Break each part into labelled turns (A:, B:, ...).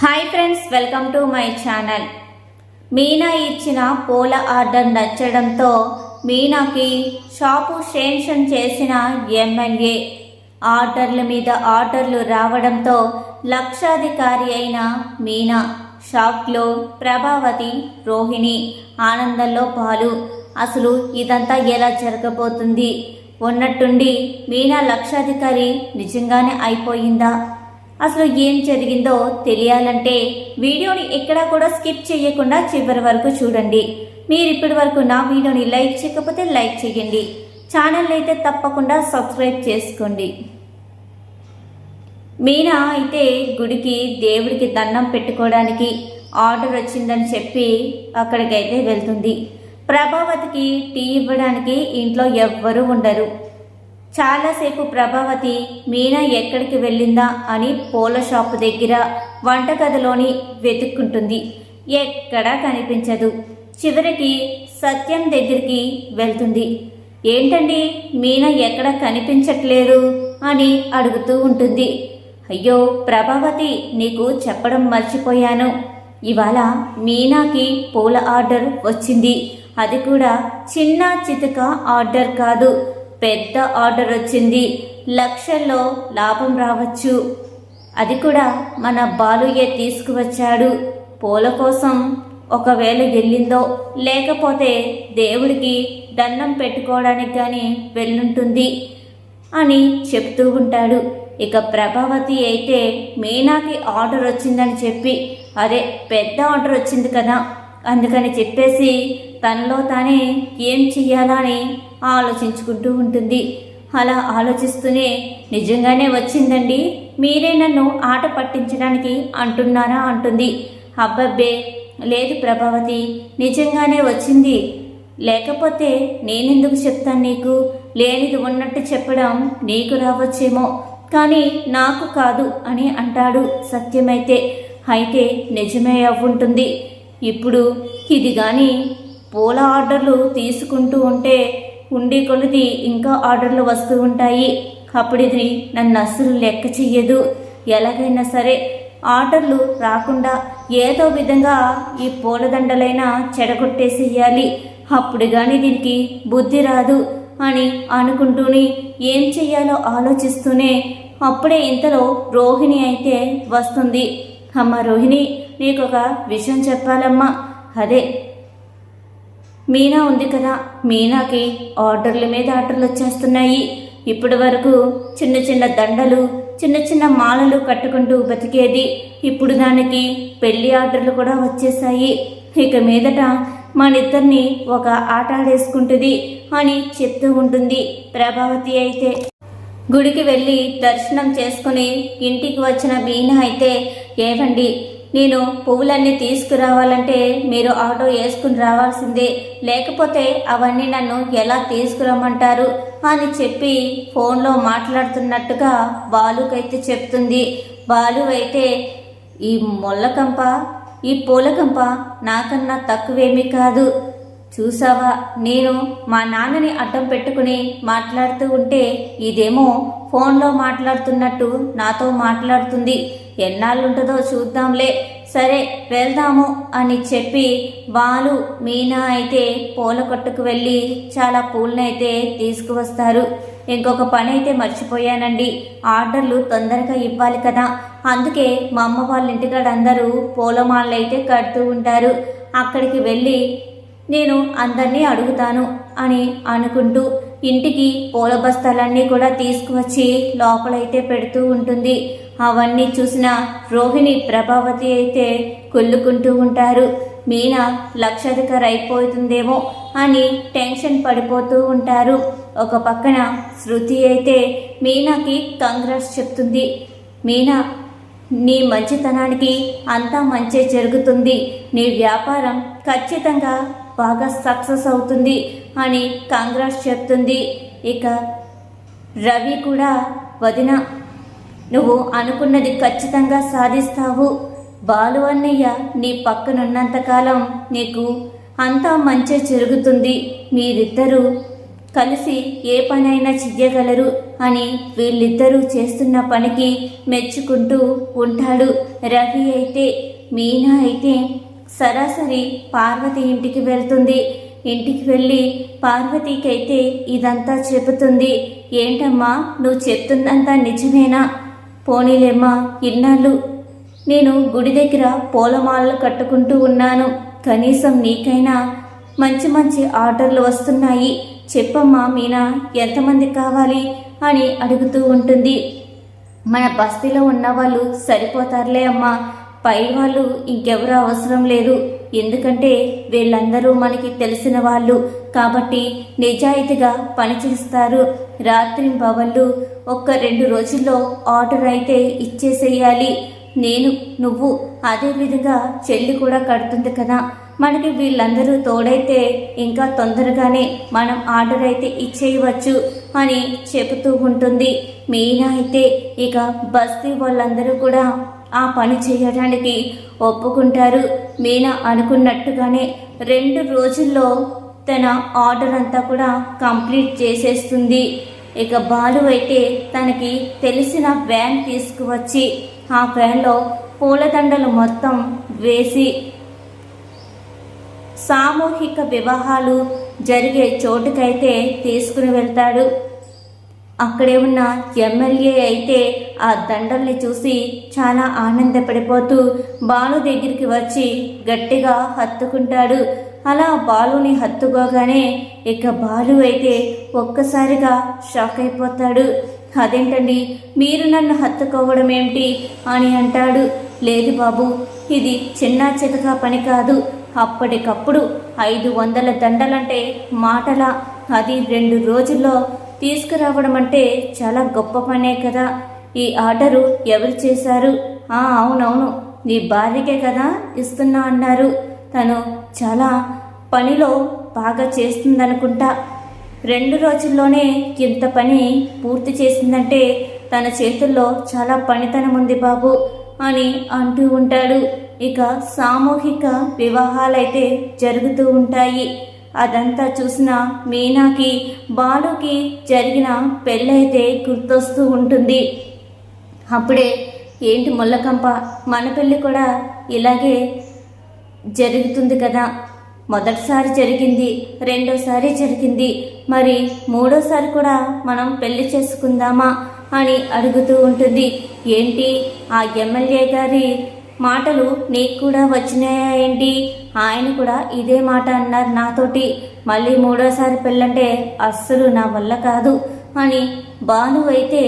A: Hi friends welcome to my channel Meena ఇచ్చిన పూల order నచ్చడంతో మీనాకి shop షేన్షన్ చేసిన ఎమ్మెల్యే ఆర్డర్ల మీద ఆర్డర్లు రావడంతో లక్షాధికారి అయిన మీనా షాక్లో ప్రభావతి రోహిణి ఆనందంలో పాలు అసలు ఇదంతా ఎలా జరగబోతుంది? ఉన్నట్టుండి మీనా లక్షాధికారి నిజంగానే అయిపోయిందా? అసలు ఏం జరిగిందో తెలియాలంటే వీడియోని ఎక్కడా కూడా స్కిప్ చేయకుండా చివరి వరకు చూడండి. మీరు ఇప్పటి వరకు నా వీడియోని లైక్ చేయకపోతే లైక్ చేయండి. ఛానల్ అయితే తప్పకుండా సబ్స్క్రైబ్ చేసుకోండి. మీనా అయితే గుడికి దేవుడికి దండం పెట్టుకోవడానికి ఆర్డర్ వచ్చిందని చెప్పి అక్కడికైతే వెళ్తుంది. ప్రభావతికి టీ ఇవ్వడానికి ఇంట్లో ఎవ్వరూ ఉండరు. చాలాసేపు ప్రభావతి మీనా ఎక్కడికి వెళ్ళిందా అని పూల షాపు దగ్గర వంటగదిలోని వెతుక్కుంటుంది. ఎక్కడా కనిపించదు. చివరికి సత్యం దగ్గరికి వెళ్తుంది. ఏంటండి? మీనా ఎక్కడ కనిపించట్లేదు అని అడుగుతూ ఉంటుంది. అయ్యో ప్రభావతి నీకు చెప్పడం మర్చిపోయాను. ఇవాళ మీనాకి పూల ఆర్డర్ వచ్చింది. అది కూడా చిన్న చితక ఆర్డర్ కాదు. పెద్ద ఆర్డర్ వచ్చింది. లక్షల్లో లాభం రావచ్చు. అది కూడా మన బాలుయే తీసుకువచ్చాడు. పూల కోసం ఒకవేళ వెళ్ళిందో లేకపోతే దేవుడికి దండం పెట్టుకోవడానికి కానీ వెళ్ళుంటుంది అని చెప్తూ ఉంటాడు. ఇక ప్రభావతి అయితే మీనాకి ఆర్డర్ వచ్చిందని చెప్పి అదే పెద్ద ఆర్డర్ వచ్చింది కదా అందుకని చెప్పేసి తనలో తానే ఏం చెయ్యాలా అని ఆలోచించుకుంటూ ఉంటుంది. అలా ఆలోచిస్తూనే నిజంగానే వచ్చిందండి. మీరే నన్ను ఆట పట్టించడానికి అంటున్నారా? అంటుంది. అబ్బబ్బే లేదు ప్రభావతి నిజంగానే వచ్చింది. లేకపోతే నేనెందుకు చెప్తాను నీకు? లేనిది ఉన్నట్టు చెప్పడం నీకు రావచ్చేమో. కానీ నాకు కాదు అని అంటాడు సత్యమైతే. అయితే నిజమే అవ్వుంటుంది. ఇప్పుడు ఇది కానీ పూల ఆర్డర్లు తీసుకుంటూ ఉంటే ఉండి కొలిది ఇంకా ఆర్డర్లు వస్తూ ఉంటాయి. అప్పుడు ఇది నన్ను అస్సలు లెక్క చెయ్యదు. ఎలాగైనా సరే ఆర్డర్లు రాకుండా ఏదో విధంగా ఈ పూలదండలైనా చెడగొట్టేసేయాలి. అప్పుడు కానీ దీనికి బుద్ధి రాదు అని అనుకుంటూనే ఏం చెయ్యాలో ఆలోచిస్తూనే అప్పుడే ఇంతలో రోహిణి అయితే వస్తుంది. అమ్మ రోహిణి నీకు ఒక విషయం చెప్పాలమ్మా. అదే. మీనా ఉంది కదా. మీనాకి ఆర్డర్ల మీద ఆర్డర్లు వచ్చేస్తున్నాయి. ఇప్పటి వరకు చిన్న చిన్న దండలు చిన్న చిన్న మాలలు కట్టుకుంటూ బతికేది. ఇప్పుడు దానికి పెళ్ళి ఆర్డర్లు కూడా వచ్చేసాయి. ఇక మీదట మనిద్దరిని ఒక ఆట ఆడేసుకుంటుంది అని చెప్తూ ఉంటుంది ప్రభావతి అయితే. గుడికి వెళ్ళి దర్శనం చేసుకుని ఇంటికి వచ్చిన మీనా అయితే ఏవండి నేను పువ్వులన్నీ తీసుకురావాలంటే మీరు ఆటో వేసుకుని రావాల్సిందే. లేకపోతే అవన్నీ నన్ను ఎలా తీసుకురమ్మంటారు? అని చెప్పి ఫోన్లో మాట్లాడుతున్నట్టుగా బాలుకైతే చెప్తుంది. బాలు అయితే ఈ మొల్లకంప ఈ పూలకంప నాకన్నా తక్కువేమీ కాదు. చూసావా నేను మా నాన్నని అడ్డం పెట్టుకుని మాట్లాడుతూ ఉంటే ఇదేమో ఫోన్లో మాట్లాడుతున్నట్టు నాతో మాట్లాడుతుంది. ఎన్నాళ్ళుంటుందో చూద్దాంలే. సరే వెళ్దాము అని చెప్పి వాళ్ళు మీనా అయితే పూల కొట్టుకు వెళ్ళి చాలా పూలనైతే తీసుకువస్తారు. ఇంకొక పని అయితే మర్చిపోయానండి. ఆర్డర్లు తొందరగా ఇవ్వాలి కదా. అందుకే మా అమ్మ వాళ్ళ ఇంటికాడ అందరూ పూలమాలలు అయితే కడుతూ ఉంటారు. అక్కడికి వెళ్ళి నేను అందరినీ అడుగుతాను అని అనుకుంటూ ఇంటికి పూల బస్తాలన్నీ కూడా తీసుకువచ్చి లోపలైతే పెడుతూ ఉంటుంది. అవన్నీ చూసిన రోహిణి ప్రభావతి అయితే కొల్లుకుంటూ ఉంటారు. మీనా లక్షాధికారి అయిపోతుందేమో అని టెన్షన్ పడిపోతూ ఉంటారు. ఒక పక్కన శృతి అయితే మీనాకి కంగ్రాట్స్ చెప్తుంది. మీనా నీ మంచితనానికి అంతా మంచి జరుగుతుంది. నీ వ్యాపారం ఖచ్చితంగా బాగా సక్సెస్ అవుతుంది అని కాంగ్రాస్ చెప్తుంది. ఇక రవి కూడా వదిన నువ్వు అనుకున్నది ఖచ్చితంగా సాధిస్తావు. బాలు అన్నయ్య నీ పక్కనున్నంతకాలం నీకు అంతా మంచి జరుగుతుంది. మీరిద్దరూ కలిసి ఏ పనైనా చెయ్యగలరు అని వీళ్ళిద్దరూ చేస్తున్న పనికి మెచ్చుకుంటూ ఉంటాడు రవి అయితే మీనా అయితే సరాసరి పార్వతి ఇంటికి వెళ్తుంది. ఇంటికి వెళ్ళి పార్వతికైతే ఇదంతా చెబుతుంది. ఏంటమ్మా నువ్వు చెప్తుందంతా నిజమేనా? పోనీలేమ్మా ఇన్నాళ్ళు నేను గుడి దగ్గర పూలమాలలు కట్టుకుంటూ ఉన్నాను. కనీసం నీకైనా మంచి మంచి ఆర్డర్లు వస్తున్నాయి. చెప్పమ్మా మీనా ఎంతమంది కావాలి? అని అడుగుతూ ఉంటుంది. మన బస్తీలో ఉన్న వాళ్ళు సరిపోతారులే అమ్మా. పై వాళ్ళు ఇంకెవరూ అవసరం లేదు. ఎందుకంటే వీళ్ళందరూ మనకి తెలిసిన వాళ్ళు. కాబట్టి నిజాయితీగా పనిచేస్తారు. రాత్రి భవన్లు ఒక్క రెండు రోజుల్లో ఆర్డర్ అయితే ఇచ్చేసేయాలి. నేను నువ్వు అదే విధంగా చెల్లి కూడా కడుతుంది కదా. మనకి వీళ్ళందరూ తోడైతే ఇంకా తొందరగానే మనం ఆర్డర్ అయితే ఇచ్చేయవచ్చు అని చెబుతూ ఉంటుంది. మీనా అయితే ఇక బస్తీ వాళ్ళందరూ కూడా ఆ పని చేయడానికి ఒప్పుకుంటారు. మీనా అనుకున్నట్టుగానే రెండు రోజుల్లో తన ఆర్డర్ అంతా కూడా కంప్లీట్ చేసేస్తుంది. ఇక బాలు అయితే తనకి తెలిసిన వ్యాన్ తీసుకువచ్చి ఆ వ్యాన్లో పూలదండలు మొత్తం వేసి సామూహిక వివాహాలు జరిగే చోటుకైతే తీసుకుని వెళ్తాడు. అక్కడే ఉన్న ఎమ్మెల్యే అయితే ఆ దండల్ని చూసి చాలా ఆనందపడిపోతూ బాలు దగ్గరికి వచ్చి గట్టిగా హత్తుకుంటాడు. అలా బాలుని హత్తుకోగానే ఇక బాలు అయితే ఒక్కసారిగా షాక్ అయిపోతాడు. అదేంటండి? మీరు నన్ను హత్తుకోవడం ఏమిటి? అని అంటాడు. లేదు బాబు ఇది చిన్న చితక పని కాదు. అప్పటికప్పుడు ఐదు వందల దండలంటే మాటల. అది రెండు రోజుల్లో తీసుకురావడం అంటే చాలా గొప్ప పనే కదా. ఈ ఆర్డరు ఎవరు చేశారు? ఆ అవునవును. నీ భార్యకే కదా ఇస్తున్నా అన్నారు. తను చాలా పనిలో బాగా చేస్తుందనుకుంటా. రెండు రోజుల్లోనే ఇంత పని పూర్తి చేసిందంటే తన చేతుల్లో చాలా పనితనం ఉంది బాబు అని అంటూ ఉంటాడు. ఇక సామూహిక వివాహాలైతే జరుగుతూ ఉంటాయి. అదంతా చూసిన మీనాకి బాలుకి జరిగిన పెళ్ళైతే గుర్తొస్తూ ఉంటుంది. అప్పుడే ఏంటి ముల్లకంప? మన పెళ్ళి కూడా ఇలాగే జరుగుతుంది కదా. మొదటిసారి జరిగింది రెండోసారి జరిగింది. మరి మూడోసారి కూడా మనం పెళ్ళి చేసుకుందామా అని అడుగుతూ ఉంటుంది. ఏంటి? ఆ ఎమ్మెల్యే గారి మాటలు నీకు కూడా వచ్చినాయా ఏంటి? ఆయన కూడా ఇదే మాట అన్నారు. నాతోటి మళ్ళీ మూడోసారి పెళ్ళంటే అస్సలు నా వల్ల కాదు. అని భాను అయితే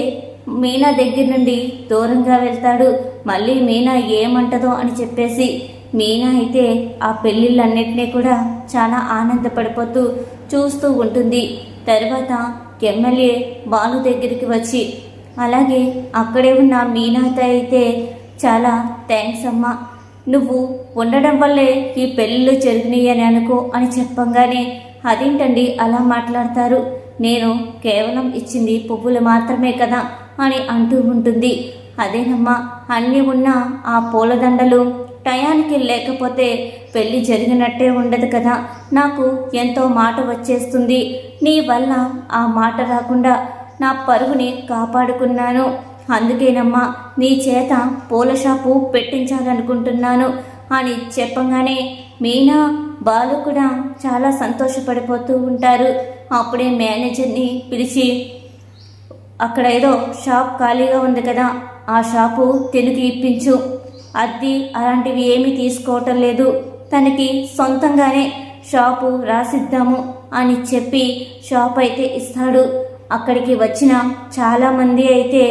A: మీనా దగ్గర నుండి దూరంగా వెళ్తాడు. మళ్ళీ మీనా ఏమంటదో అని చెప్పేసి మీనా అయితే ఆ పెళ్ళిళ్ళన్నింటినీ కూడా చాలా ఆనందపడిపోతూ చూస్తూ ఉంటుంది. తర్వాత ఎమ్మెల్యే బాలు దగ్గరికి వచ్చి అలాగే అక్కడే ఉన్న మీనాతో అయితే చాలా థ్యాంక్స్ అమ్మా. నువ్వు ఉండడం వల్లే ఈ పెళ్ళిళ్ళు జరిగినాయి అని అనుకో అని చెప్పంగానే అదేంటండి అలా మాట్లాడతారు? నేను కేవలం ఇచ్చింది పువ్వులు మాత్రమే కదా అని అంటూ ఉంటుంది. అదేనమ్మా అన్నీ ఉన్న ఆ పూలదండలు టయానికి లేకపోతే పెళ్ళి జరిగినట్టే ఉండదు కదా. నాకు ఎంతో మాట వచ్చేస్తుంది. నీ వల్ల ఆ మాట రాకుండా నా పరుగుని కాపాడుకున్నాను. అందుకేనమ్మా నీ చేత పూల షాపు పెట్టించాలనుకుంటున్నాను. అని చెప్పగానే మీనా బాలు కూడా చాలా సంతోషపడిపోతూ ఉంటారు. అప్పుడే మేనేజర్ని పిలిచి అక్కడ ఏదో షాప్ ఖాళీగా ఉంది కదా ఆ షాపు తెలుగు ఇప్పించు. అద్దె అలాంటివి ఏమీ తీసుకోవటం లేదు. తనకి సొంతంగానే షాపు రాసిద్దాము అని చెప్పి షాప్ అయితే ఇస్తాడు. అక్కడికి వచ్చిన చాలామంది అయితే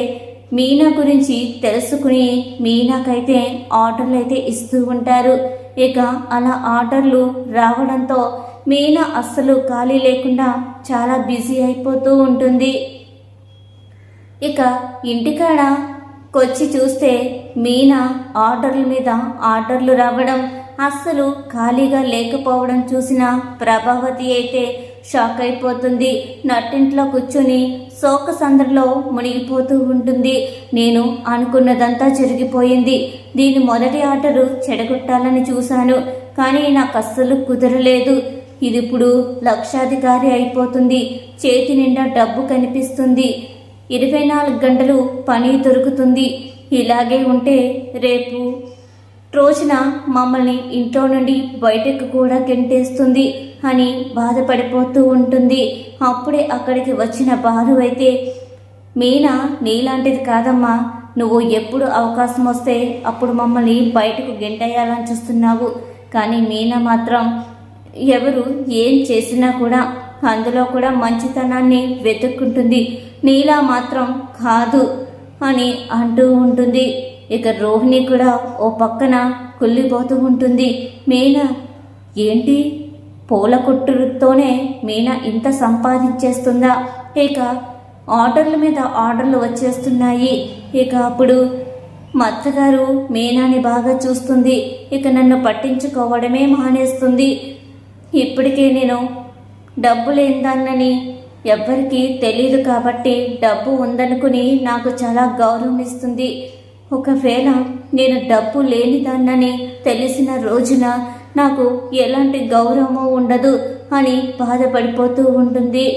A: మీనా గురించి తెలుసుకుని మీనాకైతే ఆర్డర్లు అయితే ఇస్తూ ఉంటారు. ఇక అలా ఆర్డర్లు రావడంతో మీనా అస్సలు ఖాళీ లేకుండా చాలా బిజీ అయిపోతూ ఉంటుంది. ఇక ఇంటికాడ కొచ్చి చూస్తే మీనా ఆర్డర్ల మీద ఆర్డర్లు రావడం అస్సలు ఖాళీగా లేకపోవడం చూసిన ప్రభావతి అయితే షాక్ అయిపోతుంది. నట్టింట్లో కూర్చుని శోక సందర్లో మునిగిపోతూ ఉంటుంది. నేను అనుకున్నదంతా జరిగిపోయింది. దీని మొదటి ఆటలు చెడగొట్టాలని చూశాను. కానీ నాకు అస్సలు కుదరలేదు. ఇది ఇప్పుడు లక్షాధికారి అయిపోతుంది. చేతి నిండా డబ్బు కనిపిస్తుంది. ఇరవై నాలుగు గంటలు పని దొరుకుతుంది. ఇలాగే ఉంటే రేపు రోజున మమ్మల్ని ఇంట్లో నుండి బయటకు కూడా గెంటేస్తుంది అని బాధపడిపోతూ ఉంటుంది. అప్పుడే అక్కడికి వచ్చిన బాలు అయితే మీనా నీలాంటిది కాదమ్మా. నువ్వు ఎప్పుడు అవకాశం వస్తే అప్పుడు మమ్మల్ని బయటకు గెంటేయాలని చూస్తున్నావు. కానీ మీనా మాత్రం ఎవరు ఏం చేసినా కూడా అందులో కూడా మంచితనాన్ని వెతుక్కుంటుంది. నీలా మాత్రం కాదు అని అంటూ ఉంటుంది. ఇక రోహిణి కూడా ఓ పక్కన కుళ్ళిపోతూ ఉంటుంది. మీనా? ఏంటి? పూల కొట్టుతోనే మీనా ఇంత సంపాదించేస్తుందా? ఇక ఆర్డర్ల మీద ఆర్డర్లు వచ్చేస్తున్నాయి. ఇక అప్పుడు మా అత్తగారు మీనాని బాగా చూస్తుంది. ఇక నన్ను పట్టించుకోవడమే మానేస్తుంది. ఇప్పటికే నేను డబ్బు లేనిదాన్నని ఎవ్వరికీ తెలియదు కాబట్టి డబ్బు ఉందనుకుని నాకు చాలా గౌరవం ఇస్తుంది. ఒకవేళ నేను డబ్బు లేనిదాన్నని తెలిసిన రోజున నాకు ఎలాంటి గౌరవము ఉండదు అని బాధపడిపోతూ ఉంటుంది.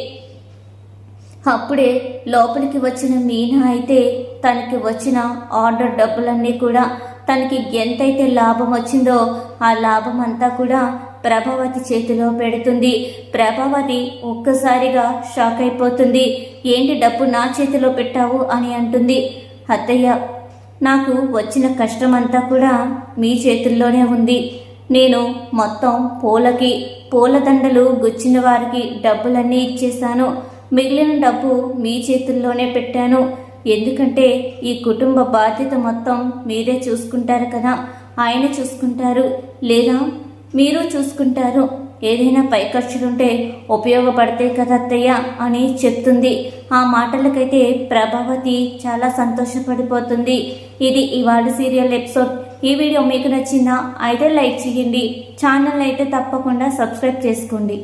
A: అప్పుడే లోపలికి వచ్చిన మీనా అయితే తనకి వచ్చిన ఆర్డర్ డబ్బులన్నీ కూడా తనకి ఎంతైతే లాభం వచ్చిందో ఆ లాభం అంతా కూడా ప్రభావతి చేతిలో పెడుతుంది. ప్రభావతి ఒక్కసారిగా షాక్ అయిపోతుంది. ఏంటి డబ్బు నా చేతిలో పెట్టావు? అని అంటుంది. అత్తయ్య నాకు వచ్చిన కష్టమంతా కూడా మీ చేతుల్లోనే ఉంది. నేను మొత్తం పూలకి పూలదండలు గుచ్చిన వారికి డబ్బులన్నీ ఇచ్చేశాను. మిగిలిన డబ్బు మీ చేతుల్లోనే పెట్టాను. ఎందుకంటే ఈ కుటుంబ బాధ్యత మొత్తం మీరే చూసుకుంటారు కదా. ఆయన చూసుకుంటారు. లేదా మీరు చూసుకుంటారు. ఏదైనా పై ఖర్చులుంటే ఉపయోగపడితే కదా అని చెప్తుంది. ఆ మాటలకైతే ప్రభావతి చాలా సంతోషపడిపోతుంది. ఇది ఇవాళ సీరియల్ ఎపిసోడ్. ఈ వీడియో మీకు నచ్చిందా? అయితే లైక్ చేయండి. ఛానల్ అయితే తప్పకుండా సబ్స్క్రైబ్ చేసుకోండి.